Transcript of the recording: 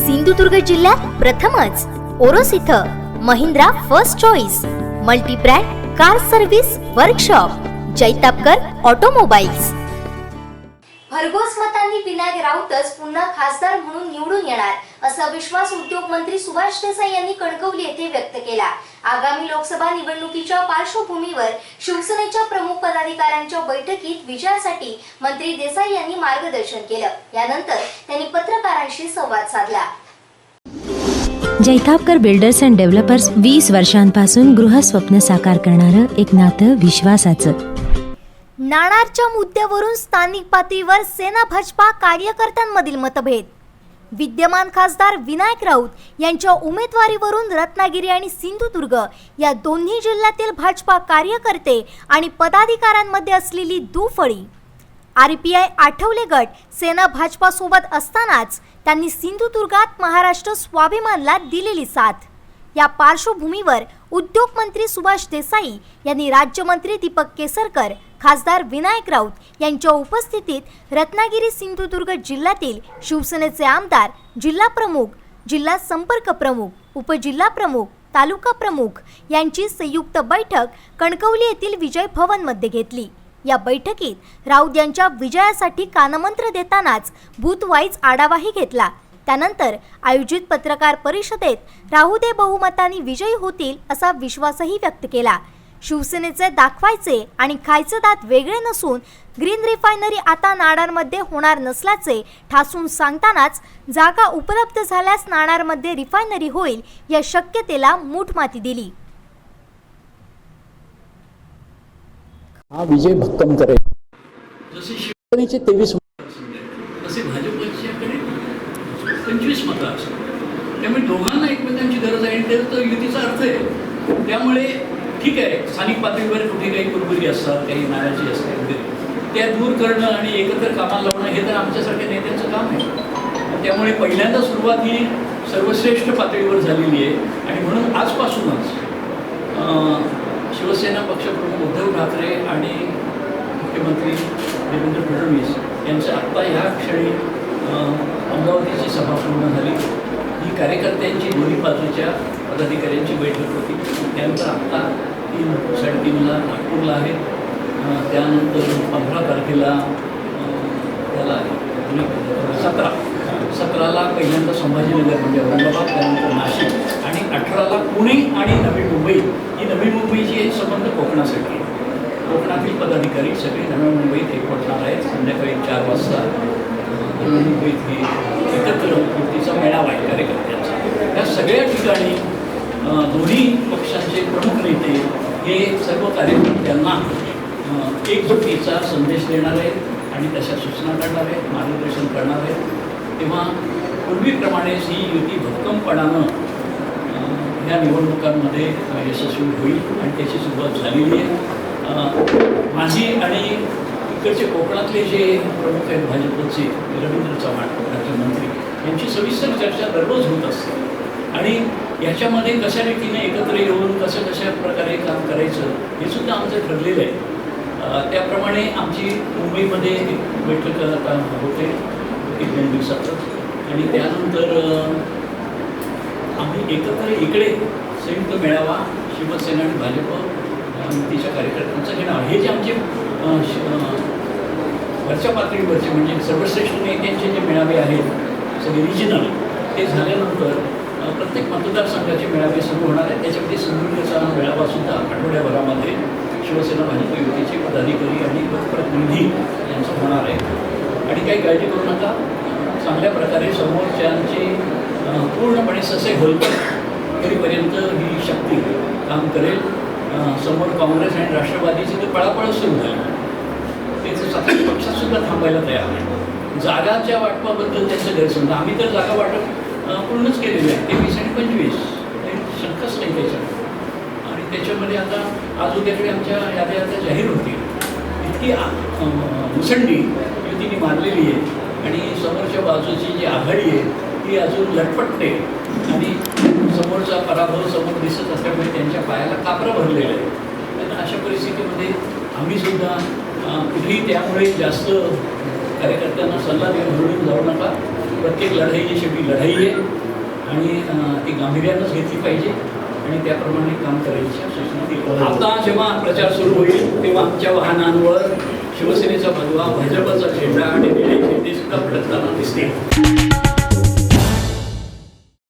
सिंधुदुर्ग जिल्ह्यात प्रथमच ओरोस इथं Mahindra first choice multibrand car service workshop Jaitapkar automobiles. भरघोस मतांनी विनायक राऊतच पुन्हा खासदार म्हणून निवडून येणार असा विश्वास उद्योग मंत्री सुभाष देसाई यांनी कणकवली येथे व्यक्त केला. आगामी लोकसभा निवडणुकीच्या पार्श्वभूमीवर शिवसेनेच्या प्रमुख पदाधिकाऱ्यांच्या बैठकीत विजयासाठी मंत्री देसाई यांनी मार्गदर्शन केलं. यानंतर त्यांनी पत्रकारांशी संवाद साधला. जैतापकर बिल्डर्स अँड डेव्हलपर्स वीस वर्षांपासून गृहस्वप्न साकार करणारं एक नातं विश्वासाचं. नाणारच्या मुद्द्यावरून स्थानिक पातळीवर सेना भाजपा कार्यकर्त्यांमधील मतभेद. विद्यमान खासदार विनायक राऊत यांच्या उमेदवारीवरून रत्नागिरी आणि सिंधुदुर्ग या दोन्ही जिल्ह्यातील भाजपा कार्यकर्ते आणि पदाधिकाऱ्यांमध्ये असलेली दुफळी. आर पी आय आठवले गट सेना भाजपासोबत असतानाच त्यांनी सिंधुदुर्गात महाराष्ट्र स्वाभिमानला दिलेली साथ. या पार्श्वभूमीवर उद्योग मंत्री सुभाष देसाई यांनी राज्यमंत्री दीपक केसरकर खासदार विनायक राऊत यांच्या उपस्थितीत रत्नागिरी सिंधुदुर्ग जिल्ह्यातील शिवसेनेचे आमदार जिल्हा प्रमुख जिल्हा संपर्क प्रमुख उपजिल्हा प्रमुख तालुका प्रमुख यांची संयुक्त बैठक कणकवली येथील विजय भवनमध्ये घेतली. या बैठकीत राऊत यांच्या विजयासाठी कानमंत्र देतानाच भूतवाईज आढावाही घेतला. त्यानंतर आयोजित पत्रकार परिषदेत राहुदे बहुमतानी विजयी होतील असा विश्वासही व्यक्त केला. शिवसेनेचे दाखवायचे आणि खायचे दात वेगळे नसून ग्रीन रिफायनरी आता नाणारमध्ये होणार नसल्याचे ठासून सांगतानाच जागा उपलब्ध झाल्यास नाणारमध्ये रिफायनरी होईल या शक्यतेला मूठ माती दिली. हा विजय भक्कम करेल जसे शिवसेनेचे तेवीस पंचवीस मतं असतात. त्यामुळे दोघांना एकमेकांची गरज आहे. आणि त्याचा तो युतीचा अर्थ आहे. त्यामुळे ठीक आहे स्थानिक पातळीवर कुठे काही कुरबुरी असतात काही नाराजी असते वगैरे. त्या दूर करणं आणि एकत्र कामाला लावणं हे तर आमच्यासारख्या नेत्यांचं काम आहे. त्यामुळे पहिल्यांदा सुरुवात ही सर्वश्रेष्ठ पातळीवर झालेली आहे. आणि म्हणून आजपासूनच शिवसेना पक्षप्रमुख उद्धव ठाकरे आणि मुख्यमंत्री देवेंद्र फडणवीस यांचं आत्ता ह्या क्षणी अमरावतीची सभा पूर्ण झाली. ही कार्यकर्त्यांची दोन्ही बाजूच्या पदाधिकाऱ्यांची बैठक होती. त्यानंतर आत्ता तीन साडेतीनला नागपूरला आहे. त्यानंतर पंधरा तारखेला त्याला आहे. सतरा. सतराला पहिल्यांदा संभाजीनगर म्हणजे औरंगाबाद त्यानंतर नाशिक आणि अठराला पुणे आणि नवी मुंबई. ही नवी मुंबईची संबंध कोकणासाठी कोकणातील पदाधिकारी सगळे नवी मुंबईत एकवटणार आहेत. संध्याकाळी चार वाजता नवी मुंबईत हे एकत्र कृतीचा मेळावा आहे कार्यकर्त्यांचा. या सगळ्या ठिकाणी दोन्ही पक्षांचे प्रमुख नेते हे सर्व कार्यकर्त्यांना एकजुटीचा संदेश देणार आहेत आणि तशा सूचना करणार आहेत मार्गदर्शन करणार आहेत. तेव्हा पूर्वीप्रमाणेच ही युती भक्कमपणानं या ह्या निवडणुकांमध्ये यशस्वी होईल आणि त्याची सुरुवात झालेली आहे. माझी आणि इकडचे कोकणातले जे प्रमुख आहेत भाजपचे रवींद्र चव्हाण राज्यमंत्री यांची सविस्तर चर्चा दररोज होत असते. आणि याच्यामध्ये कशा रीतीने एकत्र येऊन कसं कशा प्रकारे काम करायचं हे सुद्धा आमचं ठरलेलं आहे. त्याप्रमाणे आमची मुंबईमध्ये एक बैठक आता होते एक दोन दिवसातच. आणि त्यानंतर आम्ही एकत्र इकडे संयुक्त मेळावा शिवसेना आणि भाजप अं, कार्यकर्त्यांचा घेणार. हे जे आमचे वरच्या पातळीवरचे म्हणजे सर्वश्रेष्ठ नेत्यांचे जे मेळावे आहेत सगळे रिजनल ते झाल्यानंतर प्रत्येक मतदारसंघाचे मेळावे सुरू होणार आहेत. त्याच्यामध्ये सिंधुदुर्गचा मेळावासुद्धा आठवड्याभरामध्ये शिवसेना भाजप युतीचे पदाधिकारी आणि प्रतिनिधी यांचं होणार आहे. आणि काही काळजी करू नका. चांगल्या प्रकारे समोरच्यांची पूर्णपणे ससे होलकर तरीपर्यंत ही शक्ती काम करेल. समोर काँग्रेस आणि राष्ट्रवादीची तर पळापळ सुरू झाली त्याचं सत्ता पक्षातसुद्धा थांबायला तयार नाही जागाच्या वाटपाबद्दल त्यांचं गैरसमज. आम्ही तर जागा वाटप पूर्णच केलेली आहे. तेवीस आणि पंचवीस. काही शंकाच नाही त्याच्यात. आणि त्याच्यामध्ये आता आज उद्याकडे आमच्या याद्या आता जाहीर होतील. इतकी मुसंडी युतीने मारलेली आहे. आणि समोरच्या बाजूची जी आघाडी आहे ती अजून लटपटते आणि पराभव समोर दिसत असल्यामुळे त्यांच्या पायाला कापरं भरलेलं आहे त्यांना अशा परिस्थितीमध्ये आम्ही सुद्धा कुठेही त्यामुळे जास्त कार्यकर्त्यांना सल्ला देऊन घडून जाऊ नका. प्रत्येक लढाई ही शेवटी लढाई आहे आणि ती गांभीर्यानंच घेतली पाहिजे आणि त्याप्रमाणे काम करायची सूचना दिली आता जेव्हा प्रचार सुरू होईल तेव्हा आमच्या वाहनांवर शिवसेनेचा भगवा भाजपचा झेंडा आणि निळे झेंडे सुद्धा फडकताना दिसतील.